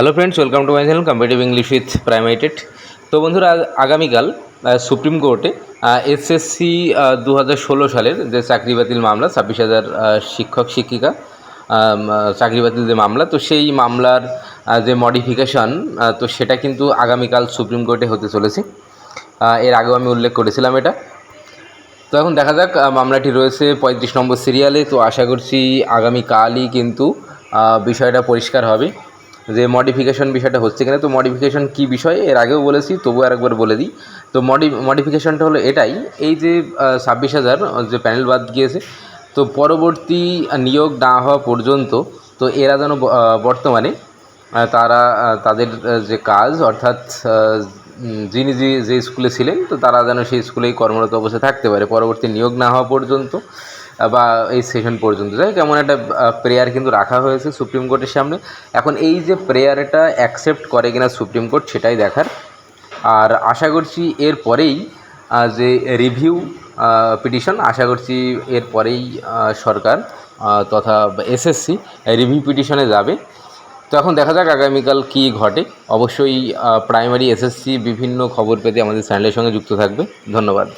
Hello friends welcome to my channel competitive English with প্রাইমাইটেড তো বন্ধুরা আগামীকাল সুপ্রিম কোর্টে এসএসসি দু হাজার ষোলো সালের যে চাকরি বাতিল মামলা, ছাব্বিশ হাজার শিক্ষক, শিক্ষিকা চাকরি বাতিল যে মামলা, তো সেই মামলার যে মডিফিকেশন তো সেটা কিন্তু আগামীকাল সুপ্রিম কোর্টে হতে চলেছে। এর আগেও আমি উল্লেখ করেছিলাম এটা। তো এখন দেখা যাক মামলাটি রয়েছে পঁয়ত্রিশ নম্বর সিরিয়ালে তো আশা করছি আগামীকালই কিন্তু বিষয়টা পরিষ্কার হবে। যে মডিফিকেশন বিষয়টা হচ্ছে কিনা, তো মডিফিকেশন কী বিষয়? এর আগেও বলেছি, তবুও আরেকবার বলে দিই। তো মডি মডিফিকেশনটা হলো এটাই, এই যে ছাব্বিশ হাজার, যে প্যানেল বাদ গিয়েছে, তো পরবর্তী নিয়োগ না হওয়া পর্যন্ত, তো এরা যেন বর্তমানে তারা তাদের যে কাজ, অর্থাৎ যিনি যে যে স্কুলে ছিলেন, তো তারা যেন সেই স্কুলেই কর্মরত অবস্থায় থাকতে পারে। পরবর্তী নিয়োগ না হওয়া পর্যন্ত বা এই সেশন পর্যন্ত। যাই কেমন একটা প্রেয়ার কিন্তু রাখা হয়েছে সুপ্রিম কোর্টের সামনে। এখন এই যে প্রেয়ারটা অ্যাকসেপ্ট করে কিনা সুপ্রিম কোর্ট সেটাই দেখার। আর আশা করছি এর পরেই যে রিভিউ পিটিশন আশা করছি এর পরেই সরকার তথা এসএসসি রিভিউ পিটিশনে যাবে। তো এখন দেখা যাক আগামীকাল কী ঘটে। অবশ্যই প্রাইমারি এসএসসি বিভিন্ন খবর পেতে আমাদের চ্যানেলের সঙ্গে যুক্ত থাকবে। ধন্যবাদ।